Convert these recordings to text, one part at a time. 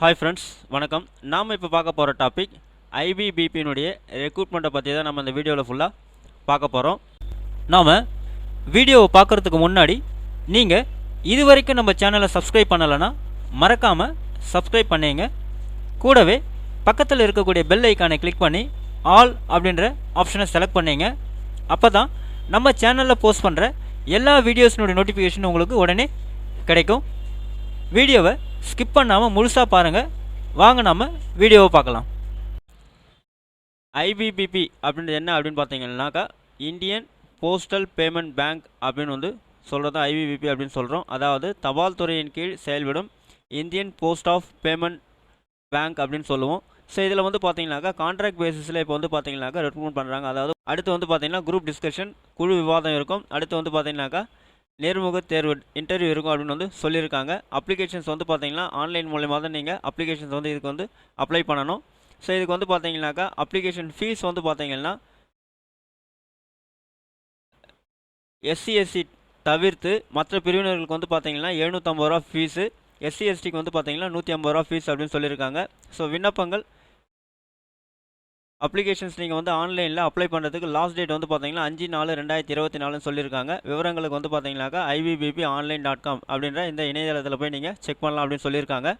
Hi friends வணக்கம். நாம் இப்போ பார்க்க போகிற டாபிக் ஐபிபிபியினுடைய ரெக்ரூட்மெண்ட்டை பற்றி தான் நம்ம இந்த வீடியோவில் ஃபுல்லாக பார்க்க போகிறோம் நாம் வீடியோவை பார்க்குறதுக்கு முன்னாடி நீங்கள் இது வரைக்கும் நம்ம சேனலை சப்ஸ்கிரைப் பண்ணலைன்னா மறக்காமல் சப்ஸ்கிரைப் பண்ணிங்க. கூடவே பக்கத்தில் இருக்கக்கூடிய பெல் ஐக்கானை கிளிக் பண்ணி ஆல் அப்படின்ற ஆப்ஷனை செலக்ட் பண்ணிங்க. அப்போ தான் நம்ம சேனலில் போஸ்ட் பண்ணுற எல்லா வீடியோஸினுடைய நோட்டிஃபிகேஷன் உங்களுக்கு உடனே கிடைக்கும். வீடியோவை ஸ்கிப் பண்ணாமல் முழுசாக பாருங்கள் வாங்க நம்ம வீடியோவை பார்க்கலாம். ஐபிபிபி அப்படின்றது என்ன அப்படின்னு பார்த்தீங்கன்னாக்கா இந்தியன் போஸ்டல் பேமெண்ட் பேங்க் அப்படின்னு வந்து சொல்கிறது ஐபிபிபி அப்படின்னு சொல்கிறோம் அதாவது தபால் துறையின் கீழ் செயல்படும் Indian post of payment bank அப்படின்னு சொல்லுவோம். ஸோ இதில் வந்து பார்த்தீங்கன்னாக்கா கான்ட்ராக்ட் பேசிஸில் இப்போ வந்து பார்த்தீங்கன்னாக்கா ரெக்ரூட்மெண்ட் பண்ணுறாங்க அதாவது அடுத்து வந்து பார்த்தீங்கன்னா குரூப் டிஸ்கஷன் குழு விவாதம் இருக்கும். அடுத்து வந்து பார்த்தீங்கன்னாக்கா நேர்முக தேர்வு இன்டர்வியூ இருக்கும் அப்படின்னு வந்து சொல்லியிருக்காங்க. அப்ளிகேஷன்ஸ் வந்து பார்த்தீங்கன்னா ஆன்லைன் மூலயமா தான் நீங்கள் அப்ளிகேஷன்ஸ் வந்து இதுக்கு வந்து அப்ளை பண்ணணும். ஸோ இதுக்கு வந்து பார்த்தீங்கன்னாக்கா அப்ளிகேஷன் ஃபீஸ் வந்து பார்த்தீங்கன்னா எஸ்சிஎஸ்சி தவிர்த்து மற்ற பிரிவினர்களுக்கு வந்து பார்த்தீங்கன்னா எழுநூற்றம்பது ரூபா ஃபீஸு எஸ்சிஎஸ்டிக்கு வந்து பார்த்தீங்கன்னா நூற்றி ஐம்பது ரூபா ஃபீஸ் அப்படின்னு சொல்லியிருக்காங்க. ஸோ விண்ணப்பங்கள் அப்ளிகேஷன்ஸ் நீங்கள் வந்து ஆன்லைனில் அப்ளை பண்ணுறதுக்கு லாஸ்ட் டேட் வந்து பார்த்தீங்கன்னா அஞ்சு நாலு ரெண்டாயிரத்தி இருபத்தி நாலுன்னு சொல்லியிருக்காங்க. விவரங்களுக்கு வந்து பார்த்தீங்கன்னாக்கா ஐபிபிபி ஆன்லைன் டாட் காம் அப்படின்ற இந்த இணையதளத்தில் போய் நீங்கள் செக் பண்ணலாம் அப்படின்னு சொல்லியிருக்காங்க.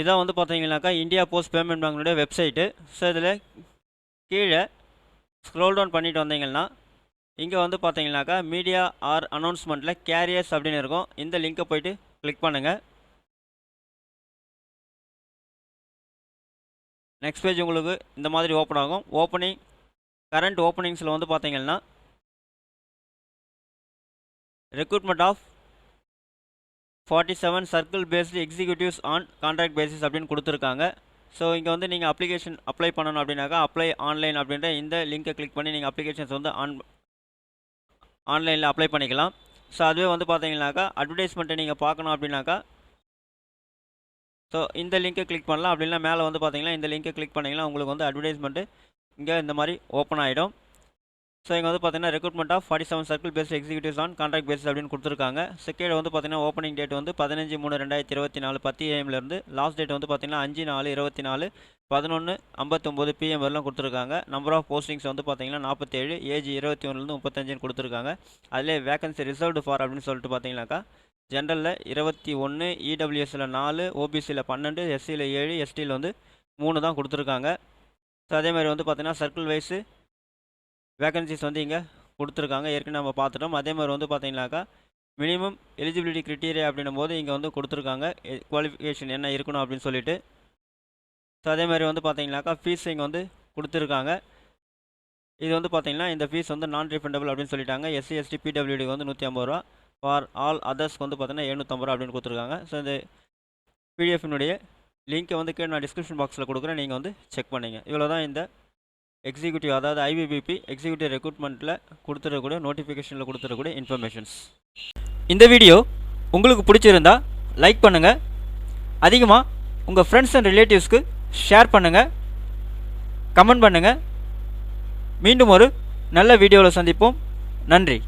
இதான் வந்து பார்த்தீங்கன்னாக்கா இந்தியா போஸ்ட் பேமெண்ட் பேங்கினுடைய வெப்சைட்டு ஸோ இதில் கீழே ஸ்க்ரோல் டவுன் பண்ணிட்டு வந்தீங்கன்னா இங்கே வந்து பார்த்தீங்கன்னாக்கா மீடியா ஆர் அனௌன்ஸ்மெண்ட்டில் கேரியர்ஸ் அப்படின்னு இருக்கும். இந்த லிங்க்கை போயிட்டு கிளிக் பண்ணுங்கள் நெக்ஸ்ட் பேஜ் உங்களுக்கு இந்த மாதிரி ஓப்பன் ஆகும். ஓப்பனிங் கரண்ட் ஓப்பனிங்ஸில் வந்து பார்த்தீங்கன்னா recruitment of forty seven circle based executives on contract basis அப்படின்னு கொடுத்துருக்காங்க. ஸோ இங்கே வந்து நீங்கள் அப்ளிகேஷன் அப்ளை பண்ணணும் அப்படின்னாக்கா அப்ளை ஆன்லைன் அப்படின்ற இந்த லிங்கை கிளிக் பண்ணி நீங்கள் அப்ளிகேஷன்ஸ் வந்து ஆன் ஆன்லைனில் அப்ளை பண்ணிக்கலாம். ஸோ அதுவே வந்து பார்த்தீங்கன்னாக்கா அட்வர்டைஸ்மெண்ட்டை நீங்கள் பார்க்கணும் அப்படின்னாக்கா ஸோ இந்த லிங்கை கிளிக் பண்ணலாம். அப்படின்னா மேலே வந்து பார்த்தீங்கன்னா இந்த லிங்கை கிளிக் பண்ணிங்கன்னா உங்களுக்கு வந்து அட்வர்டைஸ்மெண்ட்டு இங்கே இந்த மாதிரி ஓப்பன் ஆகிடும் ஸோ இங்கே வந்து பார்த்தீங்கன்னா recruitment of forty seven circle based executives on contract base அப்படின்னு கொடுத்துருக்காங்க. செகண்ட் வந்து பார்த்தீங்கன்னா ஓப்பனிங் டேட் வந்து பதினஞ்சு மூணு ரெண்டாயிரத்தி இருபத்தி நாலு பத்து ஏஎம்லேருந்து லாஸ்ட் டேட் வந்து பார்த்தீங்கன்னா அஞ்சு நாலு இருபத்தி நாலு பதினொன்று ஐம்பத்தொம்போது பிஎம் வரலாம் கொடுத்துருக்காங்க. நம்பர் ஆஃப் போஸ்டிங்ஸ் வந்து பார்த்தீங்கன்னா நாற்பத்தேழு ஏஜ் இருபத்தி ஒன்றுலேருந்து முப்பத்தஞ்சுன்னு கொடுத்துருக்காங்க. அதிலே வேகன்சி ரிசர்வ்டு ஃபார் அப்படின்னு சொல்லிட்டு பார்த்தீங்கன்னாக்கா ஜென்ரலில் இருபத்தி ஒன்று இடபிள்யூஎஸில் நாலு ஓபிசியில் பன்னெண்டு எஸ்சியில் ஏழு எஸ்டியில் வந்து மூணு தான் கொடுத்துருக்காங்க. ஸோ அதேமாதிரி வந்து பார்த்தீங்கன்னா சர்க்கிள் வைஸு வேகன்சிஸ் வந்து இங்கே கொடுத்துருக்காங்க. ஏற்கனவே நம்ம பார்த்துட்டோம். அதே மாதிரி வந்து பார்த்தீங்கன்னாக்கா மினிமம் எலிஜிபிலிட்டி க்ரிட்டீரியா அப்படின்னும் போது இங்கே வந்து கொடுத்துருக்காங்க. குவாலிஃபிகேஷன் என்ன இருக்கணும் அப்படின்னு சொல்லிட்டு. ஸோ அதே மாதிரி வந்து பார்த்தீங்கன்னாக்கா ஃபீஸ் இங்கே வந்து கொடுத்துருக்காங்க. இது வந்து பார்த்தீங்கன்னா இந்த ஃபீஸ் வந்து நான் ரீஃபண்டபிள் அப்படின்னு சொல்லிட்டாங்க. எஸ்சி எஸ்டி பிடபிள்யூடிக்கு வந்து நூற்றி ஐம்பது ரூபா. ஃபார் ஆல் அதர்ஸ்க்கு வந்து பார்த்தீங்கன்னா எழுநூற்றம்பது ரூபா அப்படின்னு கொடுத்துருக்காங்க. ஸோ இந்த பிடிஎஃபினுடைய லிங்க்கை வந்து கீழே நான் டிஸ்கிரிப்ஷன் பாக்ஸில் கொடுக்குறேன். நீங்கள் வந்து செக் பண்ணிங்க. இவ்வளோ தான் இந்த எக்ஸிக்யூட்டிவ் அதாவது ஐபிபிபி எக்ஸிக்யூட்டிவ் ரெக்ரூட்மெண்ட்டில் கொடுத்துருக்கக்கூடிய நோட்டிஃபிகேஷனில் கொடுத்துருக்கக்கூடிய இன்ஃபர்மேஷன்ஸ் இந்த வீடியோ உங்களுக்கு பிடிச்சிருந்தா லைக் பண்ணுங்கள் அதிகமாக உங்கள் ஃப்ரெண்ட்ஸ் அண்ட் ரிலேட்டிவ்ஸ்க்கு ஷேர் பண்ணுங்கள் கமெண்ட் பண்ணுங்கள் மீண்டும் ஒரு நல்ல வீடியோவில் சந்திப்போம். நன்றி.